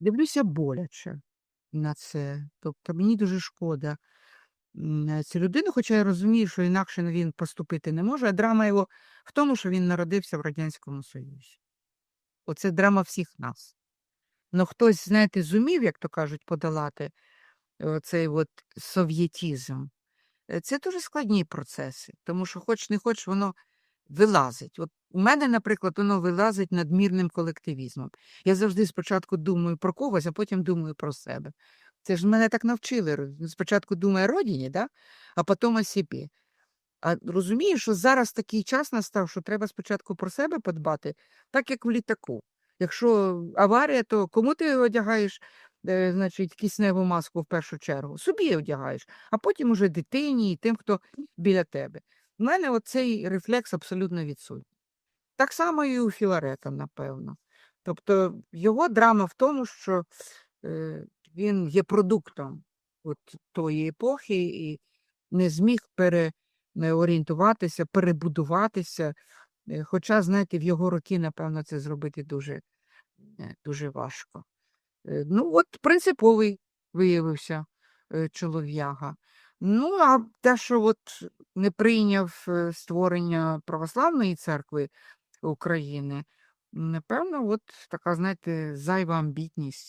Дивлюся боляче на це. Тобто мені дуже шкода е, цю людину, хоча я розумію, що інакше він поступити не може. А драма його в тому, що він народився в Радянському Союзі. Оце драма всіх нас. Ну, хтось, знаєте, зумів, як то кажуть, подолати цей от совєтізм. Е, Це дуже складні процеси, тому що, хоч не хоч, воно вилазить. От у мене, наприклад, воно вилазить надмірним колективізмом. Я завжди спочатку думаю про когось, а потім думаю про себе. Це ж мене так навчили. Спочатку думає родині, да? а потім о собі. А розумію, що зараз такий час настав, що треба спочатку про себе подбати, так як в літаку. Якщо аварія, то кому ти одягаєш, е, значить, кисневу маску в першу чергу? Собі одягаєш, а потім уже дитині і тим, хто біля тебе. У мене оцей рефлекс абсолютно відсутній. Так само і у Філарета, напевно. Тобто його драма в тому, що е, він є продуктом от тої епохи і не зміг переорієнтуватися, перебудуватися. Е, Хоча, знаєте, в його роки, напевно, це зробити дуже, е, дуже важко. Е, Ну, от принциповий виявився чолов'яга. Ну, а те, що от не прийняв створення православної церкви України, напевно, от така, знаєте, зайва амбітність.